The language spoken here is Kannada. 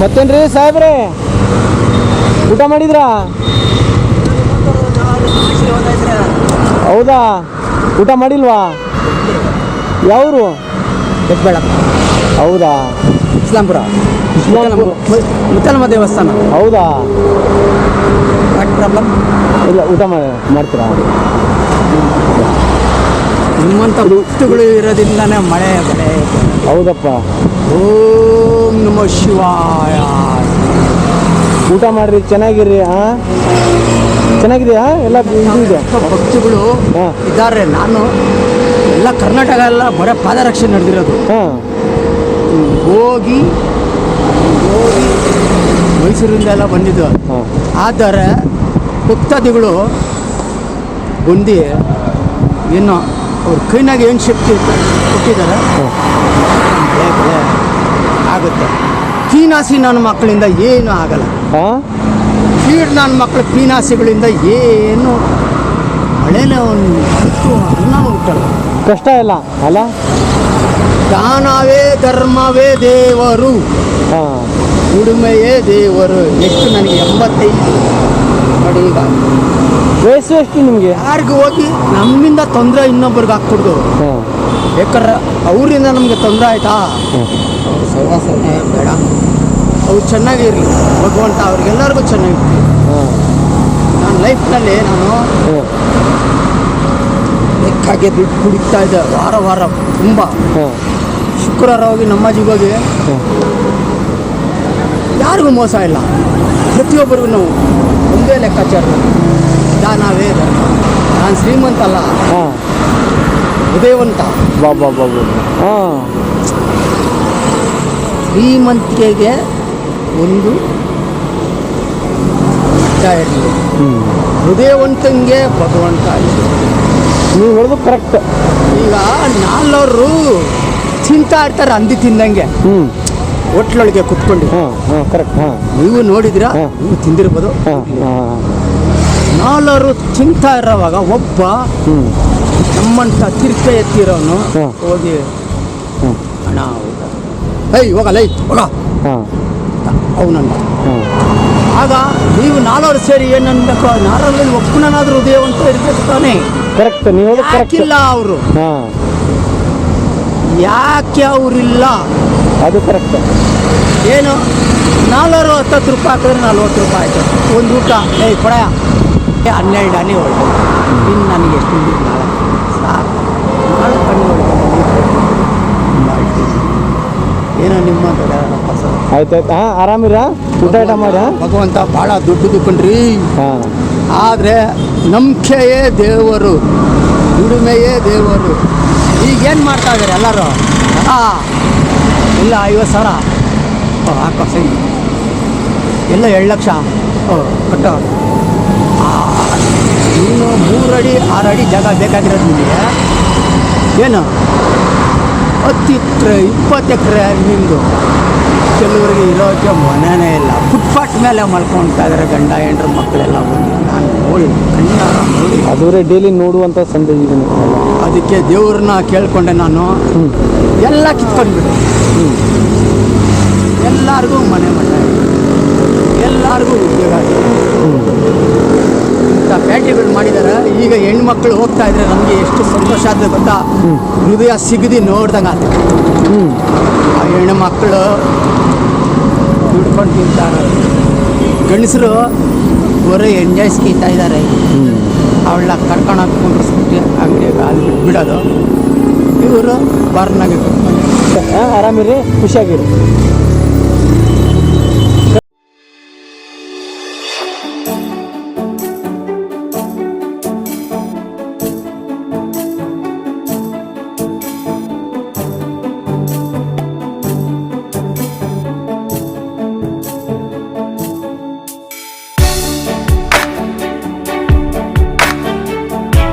ಮತ್ತೇನ್ರಿ ಸಾಹೇಬ್ರೆ? ಊಟ ಮಾಡಿದ್ರಾ? ಹೌದಾ? ಊಟ ಮಾಡಿಲ್ವಾ? ಯಾವರು? ಹೆಬ್ಬಾಳ ಹೌದಾ? ಇಸ್ಲಾಂಪುರ. ಇಸ್ಲಾಂಪುರ. ಮುತ್ತಲಮ್ಮ ದೇವಸ್ಥಾನ. ಹೌದಾ? ವಾಟ್ ಪ್ರಾಬ್ಲಮ್ ಇಲ್ಲ ಊಟ ಮಾಡಿ ಮಾಡ್ತೀರಾ? ನಿಮ್ಮಂಥ ಭಕ್ತಗಳು ಇರೋದ್ರಿಂದನೇ ಮಳೆ ಬೆಳೆ ಹೌದಪ್ಪ. ಓಂ ನಮ ಶಿವಾಯ. ಊಟ ಮಾಡ್ರಿ ಚೆನ್ನಾಗಿರ್ರಿ ಹಾ ಚೆನ್ನಾಗಿದೆಯಾ? ಎಲ್ಲ ಪಕ್ಷಿಗಳು ಇದೆ ಭಕ್ತಗಳು ಇದ್ದಾರೆ. ನಾನು ಎಲ್ಲ ಕರ್ನಾಟಕ ಎಲ್ಲ ಬರ ಪಾದರಕ್ಷೆ ನಡೆದಿರೋದು. ಹಾಂ. ಹೋಗಿ ಹೋಗಿ ಮೈಸೂರಿಂದ ಎಲ್ಲ ಬಂದಿದ್ದು. ಹಾಂ. ಆದರೆ ಭಕ್ತಾದಿಗಳು ಬಂದು ಏನೋ ಅವ್ರ ಕೈನಾಗ ಏನು ಶಕ್ತಿ ಕೊಟ್ಟಿದ್ದಾರೆ ಆಗುತ್ತೆ. ಪೀನಾಸಿ ನನ್ನ ಮಕ್ಕಳಿಂದ ಏನೂ ಆಗಲ್ಲ. ಫೀಡ್ ನನ್ನ ಮಕ್ಕಳು ಪೀನಾಸಿಗಳಿಂದ ಏನು ಮಳೆನೇ ಒಂದು ಅನ್ನ ಉಂಟಲ್ಲ. ಕಷ್ಟ ಇಲ್ಲ ಅಲ್ಲ? ದಾನವೇ ಧರ್ಮವೇ ದೇವರು. ಹಾಂ ಉಡುಮೆಯೇ ದೇವರು. ಎಷ್ಟು ನನಗೆ ಎಂಬತ್ತೈದು ನೋಡಿ ಈಗ ವಯಸ್ಸು ಎಷ್ಟು ನಿಮಗೆ? ಯಾರಿಗೂ ಹೋಗಿ ನಮ್ಮಿಂದ ತೊಂದರೆ ಇನ್ನೊಬ್ರಿಗೆ ಹಾಕ್ಬಿಡ್ದು. ಹಾಂ. ಬೇಕಾದ್ರೆ ಅವರಿಂದ ನಮಗೆ ತೊಂದರೆ ಆಯ್ತಾ? ಸಹವಾಸನೆ ಬೇಡ. ಅವ್ರು ಚೆನ್ನಾಗಿರಲಿ. ಭಗವಂತ ಅವ್ರಿಗೆಲ್ಲರಿಗೂ ಚೆನ್ನಾಗಿರಲಿ. ನಾನು ಲೈಫ್ನಲ್ಲಿ ನಾನು ಲೆಕ್ಕಾಗೆ ದುಡ್ಡು ಕುಡಿತಾ ಇದ್ದೆ ವಾರ ವಾರ ತುಂಬ. ಶುಕ್ರವಾರ ಹೋಗಿ ನಮ್ಮಾಜಿಗೆ ಹೋಗಿ ಯಾರಿಗೂ ಮೋಸ ಇಲ್ಲ. ಪ್ರತಿಯೊಬ್ಬರಿಗೂ ನಾವು ಒಂದೇ ಲೆಕ್ಕಾಚಾರ. ದಾನವೇ ನಾನು ಶ್ರೀಮಂತ ಅಲ್ಲ ಹಾಂ ಉದಯವಂತ ಬಾಬಾ ಬಾಬು ಹಾಂ ಶ್ರೀಮಂತಿಕೆಗೆ ಒಂದು ಇರಲಿ. ಹೃದಯವಂತಂಗೆ ಭಗವಂತ. ನೀವು ಹೇಳೋದು ಕರೆಕ್ಟ್ ಈಗ ನಾಲ್ವರು ತಿಂತಾಡ್ತಾರೆ ಅಂದಿ ತಿಂದಂಗೆ. ಹೋಟ್ಲೊಳಗೆ ಕುತ್ಕೊಂಡು. ಕರೆಕ್ಟ್ ಹಾಂ ನೀವು ನೋಡಿದಿರಾ. ನೀವು ತಿಂದಿರ್ಬೋದು. ನಾಲ್ವರು ತಿಂತಾ ಇರೋವಾಗ ಒಬ್ಬ ನಮ್ಮಂತ ತಿರ್ಕ ಎತ್ತಿರೋನು ಹೋಗಿ ಅಣ್ಣ ಏಯ್ ಹೋಗಲ್ಲ ಏಯ್ ಹೋಗ. ಹಾಂ. ಅವನನ್ನ. ಆಗ ನೀವು ನಾಲ್ವರು ಸೇರಿ ಏನನ್ಬೇಕು ನಾಲ್ವರಲ್ಲಿ ಒಬ್ಬನಾದ್ರೂ ಹೃದಯವಂತ ಇರ್ಬೇಕು ತಾನೇ? ಕರೆಕ್ಟ್ ನೀವು ಯಾಕಿಲ್ಲ ಅವರು? ಹಾಂ. ಯಾಕೆ ಅವರಿಲ್ಲ? ಅದು ಕರೆಕ್ಟ್ ಏನು? ನಾಲ್ವರು ಹತ್ತತ್ತು ರೂಪಾಯಿ ಹಾಕಿದ್ರೆ ನಲ್ವತ್ತು ರೂಪಾಯಿ ಆಯ್ತು. ಒಂದು ಊಟ. ಏಯ್ ಕೊಡಯ ಹನ್ನೆರಡು ಅನಿ ಹೊರಟು. ಇನ್ನು ನನಗೆ ಎಷ್ಟು ನಾಳೆ ಸಾಕು. ಏನೋ ನಿಮ್ಮ ಆಯ್ತಾಯ್ತು. ಹಾಂ ಆರಾಮಿರಾ? ಊಟ ಊಟ ಮಾಡಿ ಭಗವಂತ ಭಾಳ ದುಡ್ಡು ದುಕ್ಕೊಂಡ್ರಿ ಹಾಂ. ಆದರೆ ನಂಬಿಕೆಯೇ ದೇವರು ದುಡಿಮೆಯೇ ದೇವರು. ಈಗೇನು ಮಾಡ್ತಾ ಇದ್ದಾರೆ ಎಲ್ಲರೂ? ಹಾಂ. ಇಲ್ಲ ಐವತ್ತು ಸಾವಿರ. ಓ ಹಾಕೋ ಎಲ್ಲ ಎರಡು ಲಕ್ಷ? ಕಟ್ಟ. ಇನ್ನು ಮೂರು ಅಡಿ ಆರು ಅಡಿ ಜಾಗ ಬೇಕಾಗಿರೋದು ನಿಮಗೆ. ಏನು? ಹತ್ತು ಎಕರೆ ಇಪ್ಪತ್ತು ಎಕರೆ ನಿಮ್ಮದು ಕೆಲವರಿಗೆ ಇರೋಕ್ಕೆ ಮನೆನೇ ಇಲ್ಲ. ಫುಟ್ಪಾತ್ ಮೇಲೆ ಮಲ್ಕೊತಾ ಇದ್ದಾರೆ ಗಂಡ ಹೆಂಡ್ರ ಮಕ್ಕಳೆಲ್ಲ. ಬಂದು ನಾನು ನೋಡಿ ಕಣ್ಣಾರ ನೋಡಿ ಅದುವರೆ ಡೈಲಿ ನೋಡುವಂಥ ಸಂದೇಶ ಅದಕ್ಕೆ ದೇವ್ರನ್ನ ಕೇಳಿಕೊಂಡೆ ನಾನು. ಎಲ್ಲ ಕಿತ್ಕೊಂಡ್ಬಿಟ್ಟು ಎಲ್ಲರಿಗೂ ಮನೆ ಮನೆ. ಎಲ್ಲರಿಗೂ ಉದ್ಯೋಗ ಪ್ಯಾಟಿಗಳು ಮಾಡಿದ್ದಾರೆ ಈಗ ಹೆಣ್ಮಕ್ಳು ಹೋಗ್ತಾ ಇದ್ರೆ ನಮಗೆ ಎಷ್ಟು ಸಂತೋಷ ಆದ್ರೆ ಗೊತ್ತಾ? ಹೃದಯ ಸಿಗದಿ ನೋಡ್ದಂಗೆ ಆ ಹೆಣ್ಣು ಮಕ್ಕಳು ದುಡ್ಕೊಂಡು ತಿಂತಾರೆ. ಗಂಡಸರು ಬರೀ ಎಂಜಾಯ್ ಸ್ಕೀತಾ ಇದ್ದಾರೆ ಅವಳ ಕರ್ಕೊಂಡು ಸ್ಕೂಟಿ ಅಂಗಡಿಯಾಗ ಅಲ್ಲಿ ಬಿಟ್ಬಿಡೋದು ಇವರು ಬಾರ್ನಾಗೆ ಆರಾಮಿರಿ ಖುಷಿಯಾಗಿರಿ